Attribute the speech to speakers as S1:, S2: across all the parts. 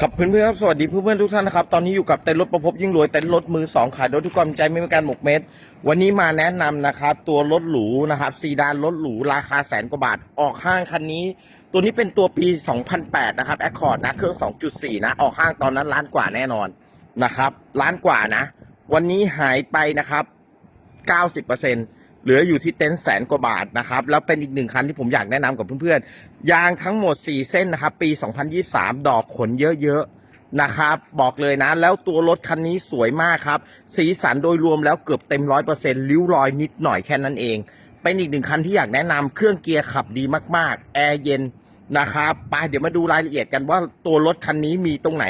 S1: ครับเพื่อนๆครับสวัสดีเพื่อนๆทุกท่านนะครับตอนนี้อยู่กับเต็นรถประพบยิ่งรวยเต็นรถมือสองขายรถทุกความใจไม่มีการหมกเม็ดวันนี้มาแนะนำนะครับตัวรถหรูนะครับซีดานรถหรูราคาแสนกว่าบาทออกห้างคันนี้ ตัวนี้เป็นตัวปี 2008 นะครับ Accord นะเครื่อง 2.4 นะออกห้างตอนนั้นล้านกว่าแน่นอนนะครับล้านกว่านะ วันนี้หายไปนะครับ 90% เหลืออยู่ที่เต็นท์แสนกว่าบาทนะครับ แล้วเป็นอีกหนึ่งคันที่ผมอยากแนะนำกับเพื่อนๆ ยางทั้งหมด 4 เส้นนะครับ ปี 2023 ดอกขนเยอะๆนะครับบอกเลยนะ แล้วตัวรถคันนี้สวยมากครับ สีสันโดยรวมแล้วเกือบเต็ม100%ริ้วรอยนิดหน่อยแค่นั้นเอง เป็นอีกหนึ่งคันที่อยากแนะนำเครื่องเกียร์ขับดีมากๆ แอร์เย็นนะครับไปเดี๋ยวมาดูรายละเอียดกันว่าตัวรถคันนี้มีตรงไหน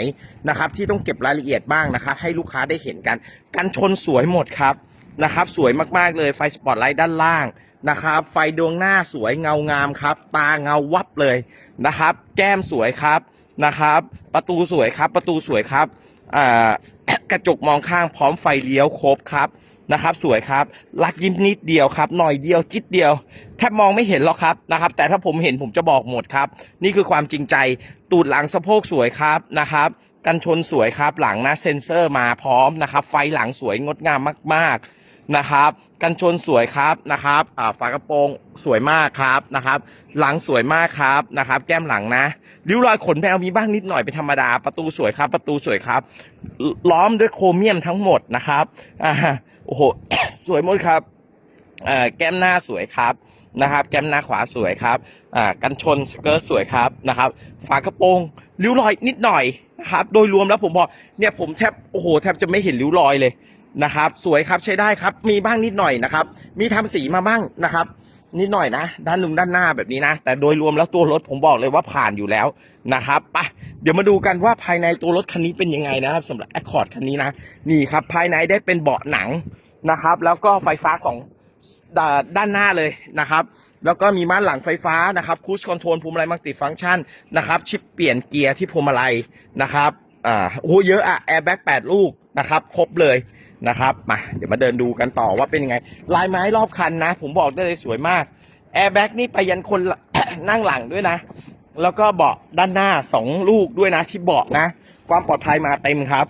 S1: นะครับที่ต้องเก็บรายละเอียดบ้างนะครับ ให้ลูกค้าได้เห็นกัน กันชนสวยหมดครับ นะครับ สวยมากๆเลยไฟสปอตไลท์ด้านล่างนะครับ ไฟดวงหน้าสวยเงางามครับ ตาเงาวับเลยนะครับ แก้มสวยครับนะครับ ประตูสวยครับ ประตูสวยครับกระจกมองข้างพร้อมไฟเลี้ยวครบครับนะครับ สวยครับลักยิ้มนิดเดียวครับ หน่อยเดียวจิดเดียวแทบมองไม่เห็นหรอกครับนะครับ แต่ถ้าผมเห็นผมจะบอกหมดครับ นี่คือความจริงใจตูดหลังสะโพกสวยครับนะครับ กันชนสวยครับหลังนะเซ็นเซอร์มาพร้อมนะครับ ไฟหลังสวยงดงามมาก ๆ นะครับ กันชนสวยครับนะครับอ่าฝากระโปรงสวยมากครับนะครับ หลังสวยมากครับนะครับ แก้มหลังนะริ้วรอยขนแมวมีบ้างนิดหน่อยเป็นธรรมดา ประตูสวยครับ ประตูสวยครับ ล้อมด้วยโครเมียมทั้งหมดนะครับอ่าโอ้โหสวยหมดครับอ่อแก้มหน้าสวยครับนะครับ แก้มหน้าขวาสวยครับอ่ากันชนสเกิร์ตสวยครับนะครับ ฝากระโปรงริ้วรอยนิดหน่อยนะครับ โดยรวมแล้วผมบอกเนี่ยผมแทบโอ้โหแทบจะไม่เห็นริ้วรอยเลย นะครับ สวยครับใช้ได้ครับ มีบ้างนิดหน่อยนะครับ มีทำสีมาบ้างนะครับ นิดหน่อยนะ ด้านนุงด้านหน้าแบบนี้นะ แต่โดยรวมแล้วตัวรถผมบอกเลยว่าผ่านอยู่แล้วนะครับไปะเดี๋ยวมาดูกันว่าภายในตัวรถคันนี้เป็นยังไงนะครับสำหรับ Accord คันนี้นะ นี่ครับภายในได้เป็นเบาะหนังนะครับ แล้วก็ไฟฟ้าสองด้านหน้าเลยนะครับ แล้วก็มีม่านหลังไฟฟ้านะครับคูชคอนโทรลพวงมาลัยมัลติฟังก์ชันนะครับ ชิปเปลี่ยนเกียร์ที่พวงมาลัยนะครับ อ่า โอ้เยอะอะแอร์แบ็กแปดลูกนะครับ ครบเลย นะครับมาเดี๋ยวมาเดินดูกันต่อว่าเป็นยังไง ลายไม้รอบคันนะ ผมบอกได้เลยสวยมากแอร์แบ็กนี่ไปยันคน นั่งหลังด้วยนะ แล้วก็เบาะด้านหน้าสองลูกด้วยนะ ที่เบาะนะ ความปลอดภัยมาเต็มครับ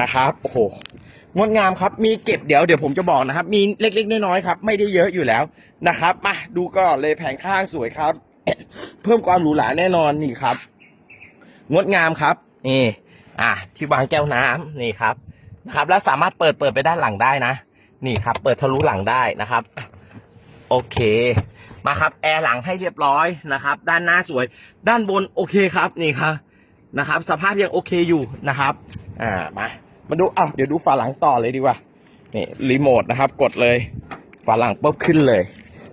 S1: นะครับโอ้โหงดงามครับมีเก็บเดี๋ยวเดี๋ยวผมจะบอกนะครับ มีเล็กๆน้อยๆครับ ไม่ได้เยอะอยู่แล้วนะครับมาดูก็เลยแผงข้างสวยครับ เพิ่มความหรูหราแน่นอนนี่ครับ งดงามครับนี่อะที่วางแก้วน้ำนี่ครับ นะครับ แล้วสามารถเปิดเปิดไปด้านหลังได้นะ นี่ครับ เปิดทะลุหลังได้นะครับ โอเค มาครับ แอร์หลังให้เรียบร้อยนะครับ ด้านหน้าสวย ด้านบนโอเคครับ นี่ครับนะครับ สภาพยังโอเคอยู่นะครับ อ่า มา มาดูอะเดี๋ยวดูฝาหลังต่อเลยดีกว่า นี่รีโมทนะครับ กดเลย ฝาหลังปุ๊บขึ้นเลย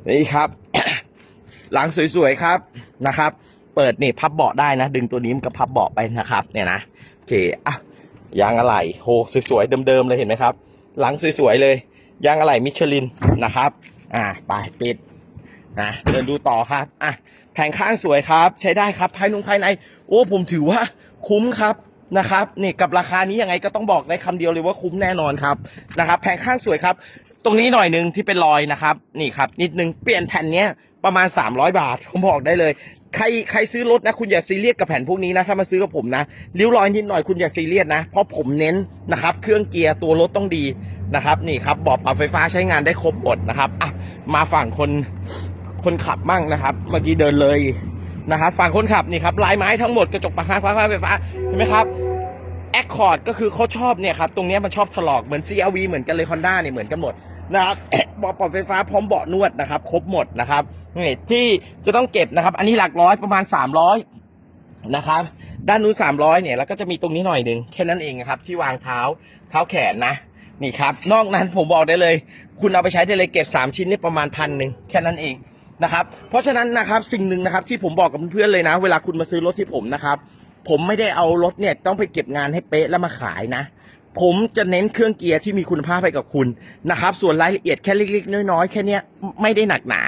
S1: นี่ครับ หลังสวยๆครับนะครับ เปิดนี่พับเบาะได้นะ ดึงตัวนี้มันก็พับเบาะไปนะครับ เนี่ยนะ โอเค อะ ยางอะไหล่โหสวยๆเดิมๆเลยเห็นไหมครับ หลังสวยๆเลย ยางอะไหล่มิชลินนะครับ อ่าไปปิดนะเดินดูต่อครับอะแผงข้างสวยครับ ใช้ได้ครับภายนงภายใน โอ้ผมถือว่าคุ้มครับนะครับนี่กับราคานี้ยังไงก็ต้องบอกได้คำเดียวเลยว่าคุ้มแน่นอนครับนะครับแผงข้างสวยครับ ตรงนี้หน่อยหนึ่งที่เป็นรอยนะครับ นี่ครับ นิดนึงเปลี่ยนแผ่นเนี้ยประมาณ 300 บาทผมบอกได้เลย ใครใครซื้อรถนะ คุณอย่าซีเรียสกับแผ่นพวกนี้นะ ถ้ามาซื้อกับผมนะริ้วรอยนิดหน่อยคุณอย่าซีเรียสนะ เพราะผมเน้นนะครับ เครื่องเกียร์ตัวรถต้องดีนะครับนี่ครับบาะปรับไฟฟ้าใช้งานได้ครบหมดนะครับอะมาฝั่งคนคนขับมั่งนะครับ เมื่อกี้เดินเลยนะครับฝั่งคนขับนี่ครับลายไม้ทั้งหมดกระจกปรับไฟฟ้าไฟฟ้าเห็นไหมครับแอคคอร์ดก็คือเขาชอบเนี่ยครับตรงนี้มันชอบถลอกเหมือน CRV เหมือนกันเลย Honda เนี่ยเหมือนกันหมด นะครับเบาะปรับไฟฟ้าพร้อมเบาะนวดนะครับ ครบหมดนะครับนี่ที่จะต้องเก็บนะครับ อันนี้หลักร้อยประมาณ 300นะครับ ด้านนู้น300เนี่ยแล้วก็จะมีตรงนี้หน่อยหนึ่งแค่นั้นเองครับ ที่วางเท้าเท้าแขนนะนี่ครับ นอกนั้นผมบอกได้เลย คุณเอาไปใช้ได้เลยเก็บ 3 ชิ้นนี่ประมาณพันหนึ่งแค่นั้นเองนะครับ เพราะฉะนั้นนะครับสิ่งหนึ่งนะครับที่ผมบอกกับเพื่อนๆเลยนะ เวลาคุณมาซื้อรถที่ผมนะครับ ผมไม่ได้เอารถเนี่ยต้องไปเก็บงานให้เป๊ะแล้วมาขายนะ ผมจะเน้นเครื่องเกียร์ที่มีคุณภาพให้กับคุณนะครับ ส่วนรายละเอียดแค่เล็กๆ น้อยๆ แค่เนี้ยไม่ได้หนักหนา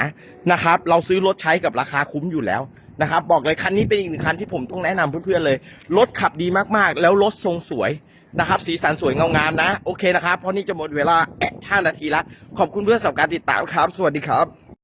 S1: นะครับ เราซื้อรถใช้กับราคาคุ้มอยู่แล้วนะครับ บอกเลยคันนี้เป็นอีกหนึ่งคันที่ผมต้องแนะนำเพื่อนๆเลย รถขับดีมากๆ แล้วรถทรงสวยนะครับ สีสันสวยเงางามนะ โอเคนะครับ เพราะนี่จะหมดเวลา5นาทีละ ขอบคุณเพื่อนสำหรับการติดตามครับ สวัสดีครับ